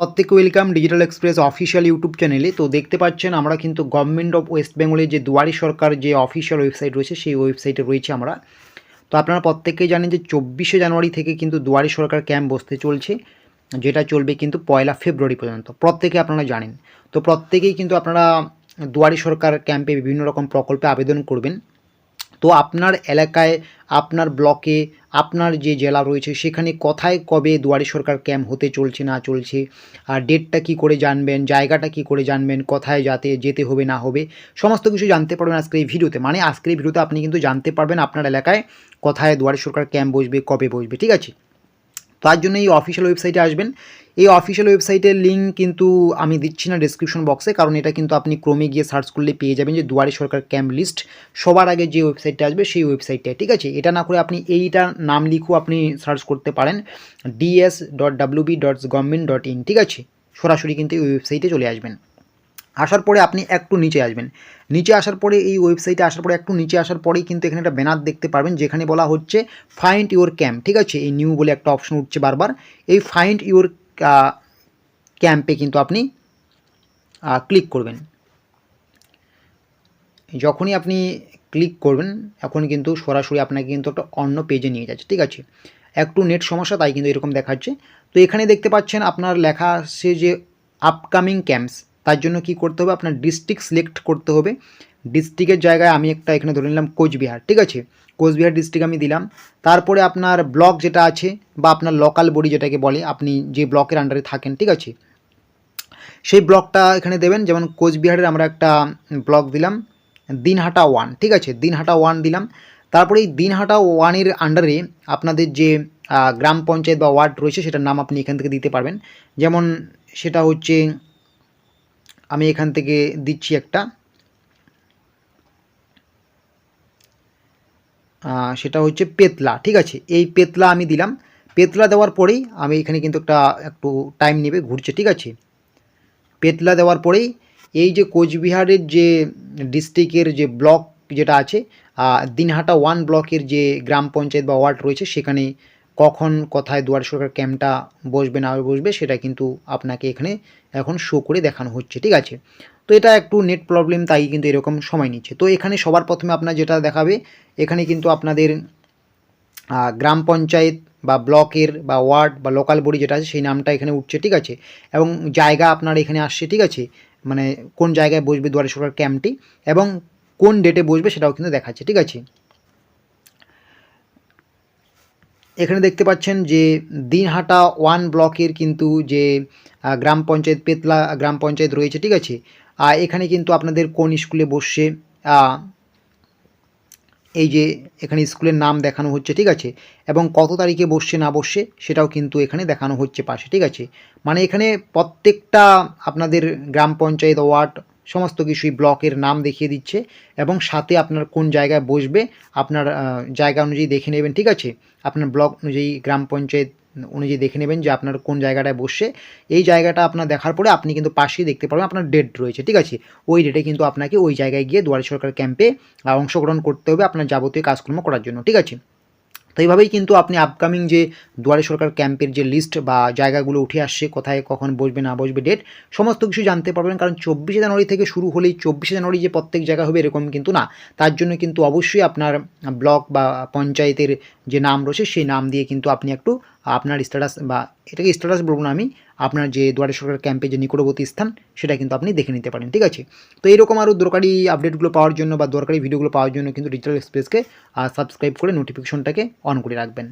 প্রত্যেকে welcome digital express official YouTube চ্যানেলে তো দেখতে পাচ্ছেন, আমরা কিন্তু গভর্নমেন্ট অফ ওয়েস্ট বেঙ্গলের যে দুয়ারি সরকার যে অফিসিয়াল ওয়েবসাইট রয়েছে, সেই ওয়েবসাইটে রয়েছে আমরা। তো আপনারা প্রত্যেকেই জানেন যে চব্বিশে জানুয়ারি থেকে কিন্তু দুয়ারি সরকার ক্যাম্প বসতে চলছে, যেটা চলবে কিন্তু পয়লা ফেব্রুয়ারি পর্যন্ত। প্রত্যেকে আপনারা জানেন। তো প্রত্যেকেই কিন্তু আপনারা দুয়ারি সরকার ক্যাম্পে বিভিন্ন রকম প্রকল্পে আবেদন করবেন। তো আপনার এলাকায়, আপনার ব্লকে, আপনার যে জেলা রয়েছে, সেখানে কোথায়, কবে দুয়ারি সরকার ক্যাম্প হতে চলছে, না চলছে? আর ডেটটা কি করে জানবেন? জায়গাটা কি করে জানবেন? কোথায় যাতে, যেতে হবে, না হবে? সমস্ত কিছু জানতে পারবেন আজকের এই ভিডিওতে। মানে আজকের এই ভিডিওতে আপনি কিন্তু জানতে পারবেন আপনার এলাকায় কোথায় দুয়ারি সরকার ক্যাম্প বসবে, কবে বসবে, ঠিক আছে? তার জন্য এই অফিসিয়াল ওয়েবসাইটে আসবেন। এই অফিসিয়াল ওয়েবসাইটের লিঙ্ক কিন্তু আমি দিচ্ছি না ডিসক্রিপশন বক্সে কারণ এটা কিন্তু আপনি ক্রমে গিয়ে সার্চ করলে পেয়ে যাবেন যে দুয়ারে সরকার ক্যাম্প লিস্ট সবার আগে যে ওয়েবসাইটটা আসবে সেই ওয়েবসাইটটা ঠিক আছে? এটা না করে আপনি এইটা নাম লিখেও আপনি সার্চ করতে পারেন DS dot WB dot government dot in ঠিক আছে? সরাসরি কিন্তু এই ওয়েবসাইটে চলে আসবেন। আসার পরে আপনি একটু নিচে আসবেন। নিচে আসার পরে এই ওয়েবসাইটে আসার পরে একটু নিচে আসার পরেই কিন্তু এখানে একটা ব্যানার দেখতে পারবেন, যেখানে বলা হচ্ছে ফাইন্ড ইউর ক্যাম্প ঠিক আছে? এই নিউ বলে একটা অপশন উঠছে বারবার। এই ফাইন্ড ইউর ক্যাম্পে কিন্তু আপনি ক্লিক করবেন। যখনই আপনি ক্লিক করবেন, এখন কিন্তু সরাসরি আপনাকে কিন্তু একটা অন্য পেজে নিয়ে যাচ্ছে, ঠিক আছে? একটু নেট সমস্যা, তাই কিন্তু এরকম দেখাচ্ছে। তো এখানে দেখতে পাচ্ছেন আপনার লেখা আসছে যে আপকামিং ক্যাম্পস তার জন্য কি করতে হবে? আপনার ডিস্ট্রিক্ট সিলেক্ট করতে হবে। ডিস্ট্রিক্টের জায়গায় আমি একটা এখানে ধরে নিলাম কোচবিহার, ঠিক আছে? কোচবিহার ডিস্ট্রিক্ট আমি দিলাম। তারপরে আপনার ব্লক যেটা আছে বা আপনার লোকাল বডি যেটাকে বলে, আপনি যে ব্লকের আন্ডারে থাকেন, ঠিক আছে? সেই ব্লকটা এখানে দেবেন। যেমন কোচবিহারের আমরা একটা ব্লক দিলাম, দিনহাটা ওয়ান ঠিক আছে? দিনহাটা ওয়ান দিলাম। তারপরে এই দিনহাটা ওয়ানের আন্ডারে আপনাদের যে গ্রাম পঞ্চায়েত বা ওয়ার্ড রয়েছে, সেটার নাম আপনি এখান থেকে দিতে পারবেন। যেমন সেটা হচ্ছে আমি এখান থেকে দিচ্ছি একটা সেটা হচ্ছে পেতলা, ঠিক আছে? এই পেতলা আমি দিলাম। পেতলা দেওয়ার পরেই আমি এখানে কিন্তু একটা, একটু টাইম নেবে, ঘুরছে, ঠিক আছে? পেতলা দেওয়ার পরেই এই যে কোচবিহারের যে ডিস্ট্রিক্টের যে ব্লক যেটা আছে দিনহাটা ওয়ান ব্লকের যে গ্রাম পঞ্চায়েত বা ওয়ার্ড রয়েছে, সেখানে কখন কোথায় দুয়ার সরকার ক্যাম্পটা বসবে না বসবে সেটা কিন্তু আপনাকে এখানে এখন শো করে দেখানো হচ্ছে, ঠিক আছে? তো এটা একটু নেট প্রবলেম তাই কিন্তু এরকম সময় নিচ্ছে। তো এখানে সবার প্রথমে আপনার যেটা দেখাবে, এখানে কিন্তু আপনাদের গ্রাম পঞ্চায়েত বা ব্লকের বা ওয়ার্ড বা লোকাল বডি যেটা আছে, সেই নামটা এখানে উঠছে, ঠিক আছে? এবং জায়গা আপনার এখানে আসছে, ঠিক আছে? মানে কোন জায়গায় বসবে দুয়ারে সরকার ক্যাম্পটি এবং কোন ডেটে বসবে সেটাও কিন্তু দেখাচ্ছে, ঠিক আছে? এখানে দেখতে পাচ্ছেন যে দিনহাটা ওয়ান ব্লকের কিন্তু যে গ্রাম পঞ্চায়েত পেতলা, গ্রাম পঞ্চায়েত রয়েছে, ঠিক আছে? আর এখানে কিন্তু আপনাদের কোন স্কুলে বসছে? এই যে এখানে স্কুলের নাম দেখানো হচ্ছে, ঠিক আছে? এবং কত তারিখে বসছে, না বসছে, সেটাও কিন্তু এখানে দেখানো হচ্ছে পাশে, ঠিক আছে? মানে এখানে প্রত্যেকটা আপনাদের গ্রাম পঞ্চায়েত ওয়ার্ড সমস্ত কিছুই ব্লকের নাম দেখিয়ে দিচ্ছে এবং সাথে আপনার কোন জায়গায় বসবে, আপনার জায়গা অনুযায়ী দেখে নেবেন, ঠিক আছে? আপনার ব্লক অনুযায়ী, গ্রাম পঞ্চায়েত অনুযায়ী দেখে নেবেন যে আপনার কোন জায়গাটায় বসছে। এই জায়গাটা আপনার দেখার পরে আপনি কিন্তু পাশেই দেখতে পারবেন আপনার ডেট রয়েছে, ঠিক আছে? ওই ডেটে কিন্তু আপনাকে ওই জায়গায় গিয়ে দুয়ারে সরকার ক্যাম্পে অংশগ্রহণ করতে হবে আপনার যাবতীয় কাজকর্ম করার জন্য, ঠিক আছে? এইভাবেই কিন্তু আপনি আপকামিং যে দুয়ারে সরকার ক্যাম্পের যে লিস্ট বা জায়গাগুলো উঠে আসছে, কোথায় কখন বসবে, না বসবে ডেট সমস্ত কিছু জানতে পারবেন। কারণ চব্বিশে জানুয়ারি থেকে শুরু হলেই চব্বিশে জানুয়ারি যে প্রত্যেক জায়গা হবে এরকম কিন্তু না। তার জন্য কিন্তু অবশ্যই আপনার ব্লক বা পঞ্চায়েতের যে নাম রয়েছে, সেই নাম দিয়ে কিন্তু আপনি একটু আপনার স্ট্যাটাস বা এটাকে স্ট্যাটাস বলব না আমি, আপনার যে দুয়ারে সরকার ক্যাম্পে যে নিকটবর্তী স্থান, সেটা কিন্তু আপনি দেখে নিতে পারেন, ঠিক আছে? তো এরকম আরও দরকারি আপডেটগুলো পাওয়ার জন্য বা দরকারি ভিডিওগুলো পাওয়ার জন্য কিন্তু ডিজিটাল এক্সপ্রেসকে সাবস্ক্রাইব করে নোটিফিকেশনটাকে অন করে রাখবেন।